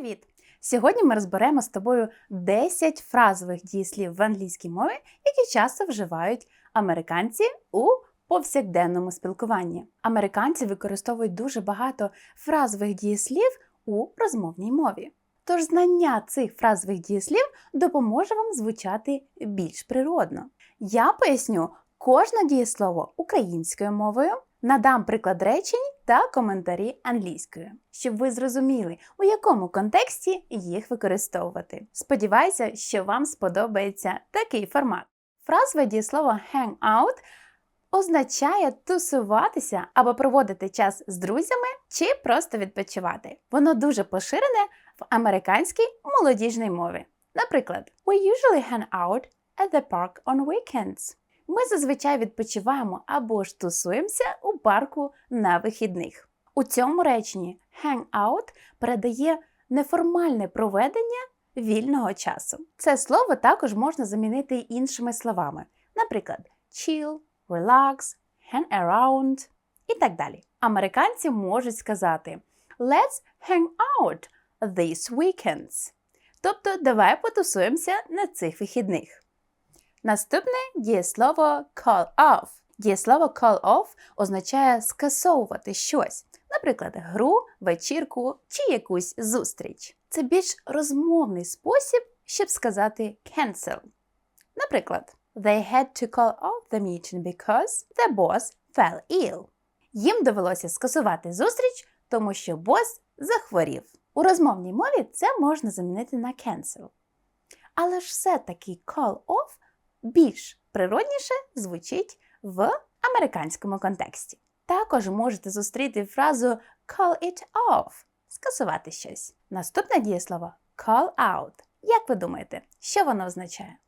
Привіт! Сьогодні ми розберемо з тобою 10 фразових дієслів в англійській мові, які часто вживають американці у повсякденному спілкуванні. Американці використовують дуже багато фразових дієслів у розмовній мові. Тож знання цих фразових дієслів допоможе вам звучати більш природно. Я поясню кожне дієслово українською мовою, надам приклад речень та коментарі англійською, щоб ви зрозуміли, у якому контексті їх використовувати. Сподіваюся, що вам сподобається такий формат. Фразове дієслово hang out означає тусуватися або проводити час з друзями чи просто відпочивати. Воно дуже поширене в американській молодіжній мові. Наприклад, we usually hang out at the park on weekends. Ми зазвичай відпочиваємо або ж тусуємося у парку на вихідних. У цьому реченні hang out передає неформальне проведення вільного часу. Це слово також можна замінити іншими словами, наприклад, chill, relax, hang around і так далі. Американці можуть сказати Let's hang out these weekends. Тобто давай потусуємося на цих вихідних. Наступне дієслово call off. Дієслово call off означає скасовувати щось, наприклад, гру, вечірку чи якусь зустріч. Це більш розмовний спосіб, щоб сказати cancel. Наприклад, they had to call off the meeting because the boss fell ill. Їм довелося скасувати зустріч, тому що бос захворів. У розмовній мові це можна замінити на cancel. Але ж все-таки call off більш природніше звучить в американському контексті. Також можете зустріти фразу call it off скасувати щось. Наступне дієслово call out. Як ви думаєте, що воно означає?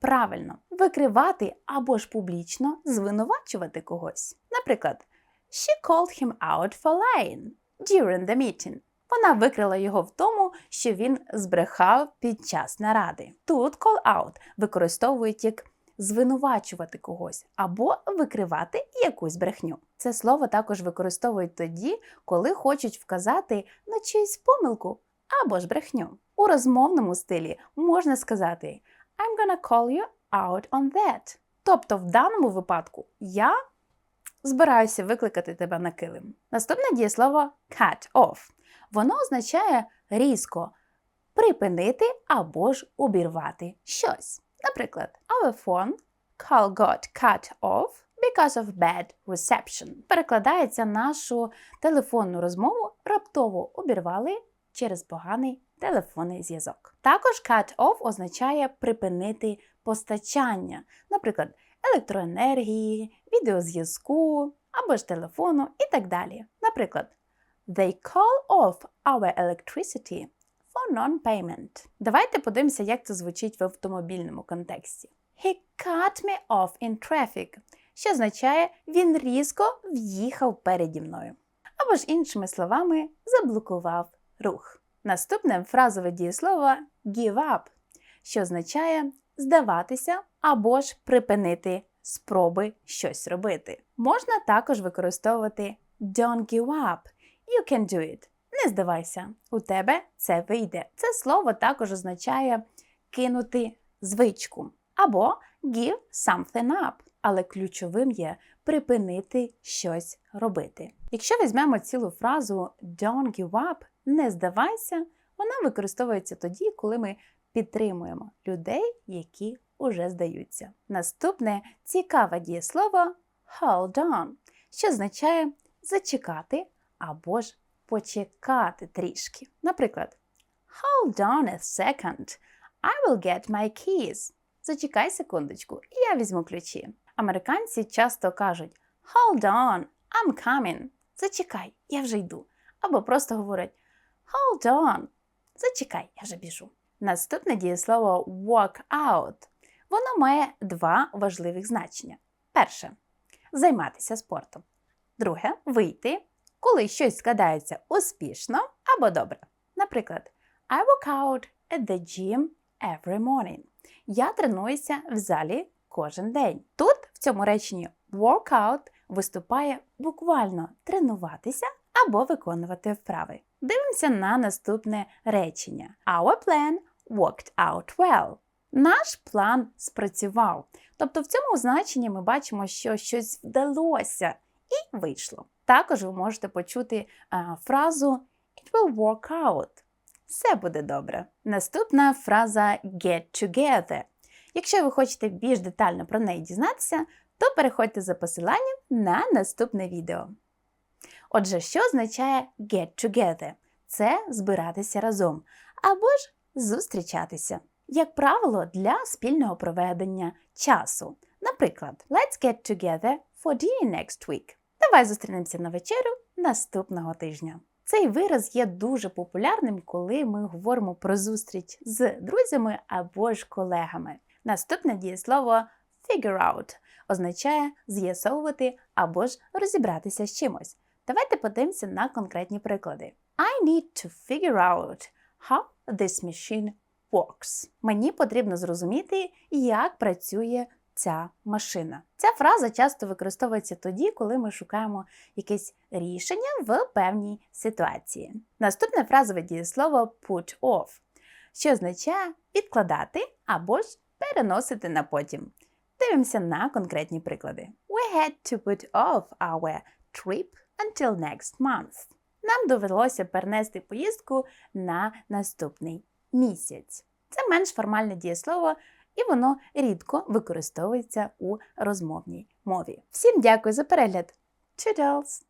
Правильно, викривати або ж публічно звинувачувати когось. Наприклад, she called him out for lying during the meeting. Вона викрила його в тому, що він збрехав під час наради. Тут call out використовують як звинувачувати когось або викривати якусь брехню. Це слово також використовують тоді, коли хочуть вказати на чиюсь помилку або ж брехню. У розмовному стилі можна сказати I'm gonna call you out on that. Тобто, в даному випадку я збираюся викликати тебе на килим. Наступне дієслово cut off. Воно означає різко припинити або ж обірвати щось. Наприклад, our phone call got cut off because of bad reception. Перекладається нашу телефонну розмову раптово обірвали через поганий телефонний зв'язок. Також cut off означає припинити постачання, наприклад, електроенергії, відеозв'язку або ж телефону і так далі. Наприклад, They call off our electricity for non-payment. Давайте подивимося, як це звучить в автомобільному контексті. He cut me off in traffic, що означає, він різко в'їхав переді мною. Або ж іншими словами, заблокував рух. Наступне фразове дієслово give up, що означає здаватися або ж припинити спроби щось робити. Можна також використовувати don't give up. You can do it. Не здавайся, у тебе це вийде. Це слово також означає кинути звичку або give something up. Але ключовим є припинити щось робити. Якщо візьмемо цілу фразу don't give up, не здавайся, вона використовується тоді, коли ми підтримуємо людей, які уже здаються. Наступне цікаве дієслово hold on, що означає зачекати або ж почекати трішки. Наприклад, Hold on a second. I will get my keys. Зачекай секундочку, я візьму ключі. Американці часто кажуть Hold on, I'm coming. Зачекай, я вже йду. Або просто говорять Hold on. Зачекай, я вже біжу. Наступне дієслово walk out. Воно має два важливих значення. Перше займатися спортом. Друге вийти коли щось складається успішно або добре. Наприклад, I work out at the gym every morning. Я тренуюся в залі кожен день. Тут в цьому реченні workout виступає буквально тренуватися або виконувати вправи. Дивимося на наступне речення. Our plan worked out well. Наш план спрацював. Тобто в цьому значенні ми бачимо, що щось вдалося і вийшло. Також ви можете почути а, фразу It will work out. Все буде добре. Наступна фраза get together. Якщо ви хочете більш детально про неї дізнатися, то переходьте за посиланням на наступне відео. Отже, що означає get together? Це збиратися разом або ж зустрічатися. Як правило, для спільного проведення часу. Наприклад, let's get together for dinner next week. Давай зустрінемося на вечерю наступного тижня. Цей вираз є дуже популярним, коли ми говоримо про зустріч з друзями або ж колегами. Наступне дієслово figure out означає з'ясовувати або ж розібратися з чимось. Давайте подивимося на конкретні приклади. I need to figure out how this machine works. Мені потрібно зрозуміти, як працює ця машина. Ця фраза часто використовується тоді, коли ми шукаємо якесь рішення в певній ситуації. Наступне фразове дієслово put off, що означає відкладати або ж переносити на потім. Дивимося на конкретні приклади. We had to put off our trip until next month. Нам довелося перенести поїздку на наступний місяць. Це менш формальне дієслово, і воно рідко використовується у розмовній мові. Всім дякую за перегляд! Toodles!